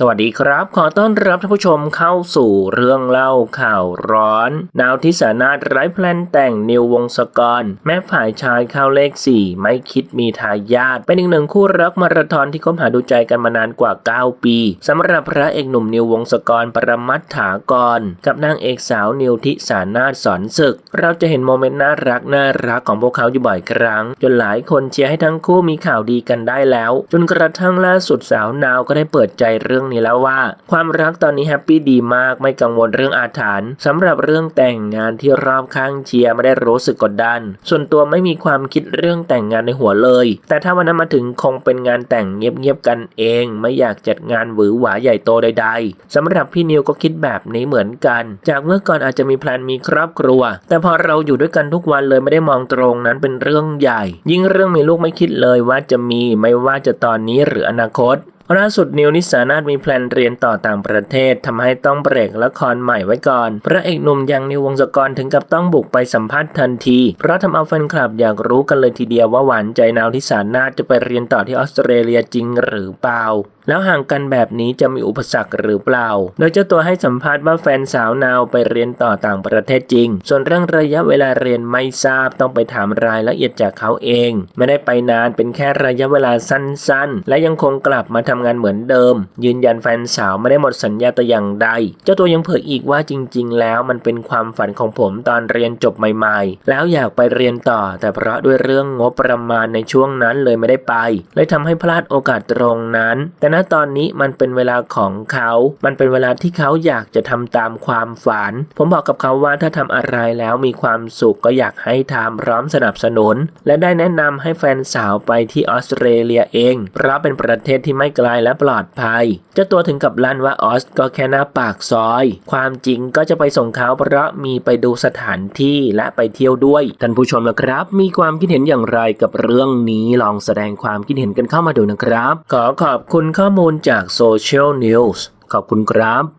สวัสดีครับ ขอต้อนรับท่านผู้ชมเข้าสู่เรื่องเล่าข่าวร้อน นาวทิสานาถไร้แพลนแต่งนิววงศกร แม่ฝ่ายชายเข้าเลข 4 ไม่คิดมีทายาทเป็นอีกหนึ่งคู่รักมาราธอนที่คบหาดูใจกันมานานกว่า 9 ปีสำหรับพระเอกหนุ่มนิววงศกรปรมัตถากร กับนางเอกสาวนิวทิสานาถสอนศึก เราจะเห็นโมเมนต์น่ารักน่ารักของพวกเขาอยู่บ่อยครั้ง จนหลายคนเชียร์ให้ทั้งคู่มีข่าวดีกันได้แล้ว จนกระทั่งล่าสุดสาวนาวก็ได้เปิดใจเรื่องนี้แล้วว่า ความรักตอนนี้แฮปปี้ดีมากไม่กังวลเรื่องอาถรรพ์สำหรับเรื่องแต่งงานที่รอบข้างเชียร์ไม่ได้รู้สึกกดดัน ส่วนตัวไม่มีความคิดเรื่องแต่งงานในหัวเลย แต่ถ้าวันนั้นมาถึงคงเป็นงานแต่งเงียบๆกันเอง ไม่อยากจัดงานหวือหวาใหญ่โตใด ๆสำหรับพี่นิวก็คิดแบบนี้เหมือนกัน จากเมื่อก่อนอาจจะมีแพลนมีครอบครัว แต่พอเราอยู่ด้วยกันทุกวันเลยไม่ได้มองตรงนั้นเป็นเรื่องใหญ่ ยิ่งเรื่องมีลูกไม่คิดเลยว่าจะมีไม่ว่าจะตอนนี้หรืออนาคต ล่าสุดนิวนิสานาถมีแพลนเรียนต่อต่างประเทศทำให้ต้องเบรกละครใหม่ไว้ก่อน พระเอกหนุ่มอย่างนิววงศกรถึงกับต้องบุกไปสัมภาษณ์ทันที เพราะทำเอาแฟนคลับอยากรู้กันเลยทีเดียวว่าหวานใจนาวทิสานาถจะไปเรียนต่อที่ออสเตรเลียจริงหรือเปล่าแล้วห่างกันแบบนี้จะมีอุปสรรคหรือเปล่า โดยเจ้าตัวให้สัมภาษณ์ว่าแฟนสาวนาวไปเรียนต่อต่างประเทศจริง ส่วนเรื่องระยะเวลาเรียนไม่ทราบต้องไปถามรายละเอียดจากเขาเอง ไม่ได้ไปนานเป็นแค่ระยะเวลาสั้นๆ และยังคงกลับมาทำงานเหมือนเดิม ยืนยันแฟนสาวไม่ได้หมดสัญญาแต่อย่างใด เจ้าตัวยังเผยอีกว่าจริง ๆ แล้วมันเป็นความฝันของผมตอนเรียนจบใหม่ ๆ แล้วอยากไปเรียนต่อ แต่เพราะด้วยเรื่องงบประมาณในช่วงนั้นเลยไม่ได้ไป เลยทำให้พลาดโอกาสตรงนั้น แต่ณตอนนี้มันเป็นเวลาของเขา มันเป็นเวลาที่เขาอยากจะทำตามความฝัน ผมบอกกับเขาว่าถ้าทำอะไรแล้วมีความสุขก็อยากให้ทำพร้อมสนับสนุน และได้แนะนำให้แฟนสาวไปที่ออสเตรเลียเอง เพราะเป็นประเทศที่ไม่ไกลายและปลอดภัย เจ้าตัวถึงกับลั่นว่าออสก็แค่หน้าปากซอย ความจริงก็จะไปส่งเขาเพราะมีไปดูสถานที่และไปเที่ยวด้วย ท่านผู้ชมนะครับ มีความคิดเห็นอย่างไรกับเรื่องนี้ลองแสดงความคิดเห็นกันเข้ามาดูนะครับ ขอขอบคุณข้อมูลจากโซเชียลนิวส์ขอบคุณครับ